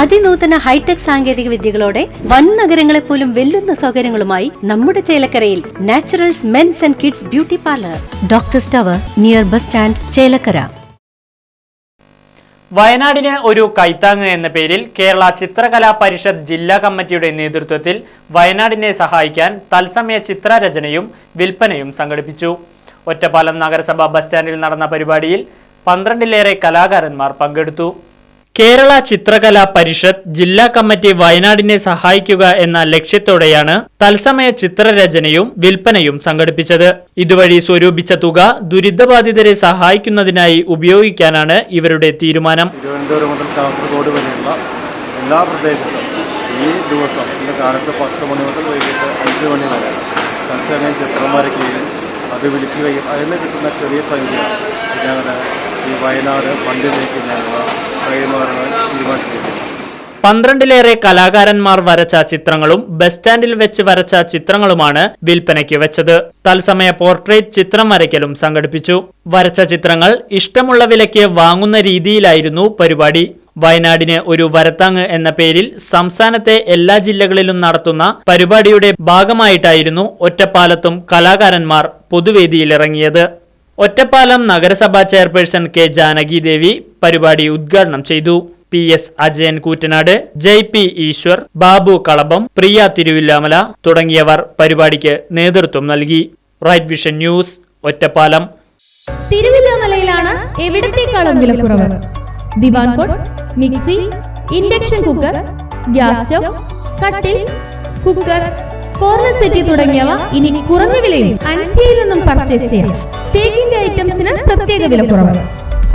അതിനൂതന hi tech സാങ്കേതിക വിദ്യകളോടെ വൻ നഗരങ്ങളെ പോലും വെല്ലുന്ന സൗകര്യങ്ങളുമായി നമ്മുടെ ചേലക്കരയിൽ Naturals men's and kids beauty parlour. Doctor tower near bus stand Chelakkara. വയനാടിന് ഒരു കൈത്താങ് എന്ന പേരിൽ കേരള ചിത്രകലാ പരിഷത്ത് ജില്ലാ കമ്മിറ്റിയുടെ നേതൃത്വത്തിൽ വയനാടിനെ സഹായിക്കാൻ തത്സമയ ചിത്രരചനയും വിൽപ്പനയും സംഘടിപ്പിച്ചു. ഒറ്റപ്പാലം നഗരസഭാ ബസ് സ്റ്റാൻഡിൽ നടന്ന പരിപാടിയിൽ പന്ത്രണ്ടിലേറെ കലാകാരന്മാർ പങ്കെടുത്തു. കേരള ചിത്രകലാ പരിഷത്ത് ജില്ലാ കമ്മിറ്റി വയനാടിനെ സഹായിക്കുക എന്ന ലക്ഷ്യത്തോടെയാണ് തത്സമയ ചിത്രരചനയും വിൽപ്പനയും സംഘടിപ്പിച്ചത്. ഇതുവഴി സ്വരൂപിച്ച തുക ദുരിതബാധിതരെ സഹായിക്കുന്നതിനായി ഉപയോഗിക്കാനാണ് ഇവരുടെ തീരുമാനം. തിരുവനന്തപുരം മുതൽ കാസർഗോഡ് വരെയുള്ള എല്ലാ പ്രദേശത്തും ഈ ദിവസം ഇന്ന് കാലത്ത് പത്ത് മണി മുതൽ വൈകിട്ട് അഞ്ച് മണി വരെ തത്സമയം ചിത്രം വരയ്ക്കുകയും അത് വിളിക്കുകയും അതിന് കിട്ടുന്ന ചെറിയ സംഖ്യ ഞങ്ങൾ ഈ വയനാട് ഫണ്ടിലേക്ക് ഞങ്ങൾ പന്ത്രണ്ടിലേറെ കലാകാരന്മാർ വരച്ച ചിത്രങ്ങളും ബസ് സ്റ്റാൻഡിൽ വെച്ച് വരച്ച ചിത്രങ്ങളുമാണ് വിൽപ്പനയ്ക്ക് വെച്ചത്. തത്സമയ പോർട്രേറ്റ് ചിത്രം വരയ്ക്കലും സംഘടിപ്പിച്ചു. വരച്ച ചിത്രങ്ങൾ ഇഷ്ടമുള്ള വിലയ്ക്ക് വാങ്ങുന്ന രീതിയിലായിരുന്നു പരിപാടി. വയനാടിന് ഒരു വരത്താങ് എന്ന പേരിൽ സംസ്ഥാനത്തെ എല്ലാ ജില്ലകളിലും നടത്തുന്ന പരിപാടിയുടെ ഭാഗമായിട്ടായിരുന്നു ഒറ്റപ്പാലത്തും കലാകാരന്മാർ പൊതുവേദിയിലിറങ്ങിയത്. ഒറ്റപ്പാലം നഗരസഭാ ചെയർപേഴ്സൺ കെ ജാനകി ദേവി പരിപാടി ഉദ്ഘാടനം ചെയ്തു. P S Ajayan Koottanad Jai P Eshwar Babu Kalabam Priya Thiruvilwamala തുടങ്ങിയവർ പരിപാടിക്ക് നേതൃത്വം നൽകി. Right vision news Ottapalam. തിരുവില്ലാമലയിലാണ് എവിടത്തേക്കാളും വിലക്കുറവ്? Divan cot mixie induction cooker gas stove കട്ടിൽ കുക്കർ കോർണർ സെറ്റി തുടങ്ങിയവ ഇനി കുറഞ്ഞ വിലയിൽ അൻസിയയിൽ നിന്നും പർച്ചേസ് ചെയ്യാം. തേക്കിന്റെ ഐറ്റംസിന് പ്രത്യേക വിലക്കുറവ്.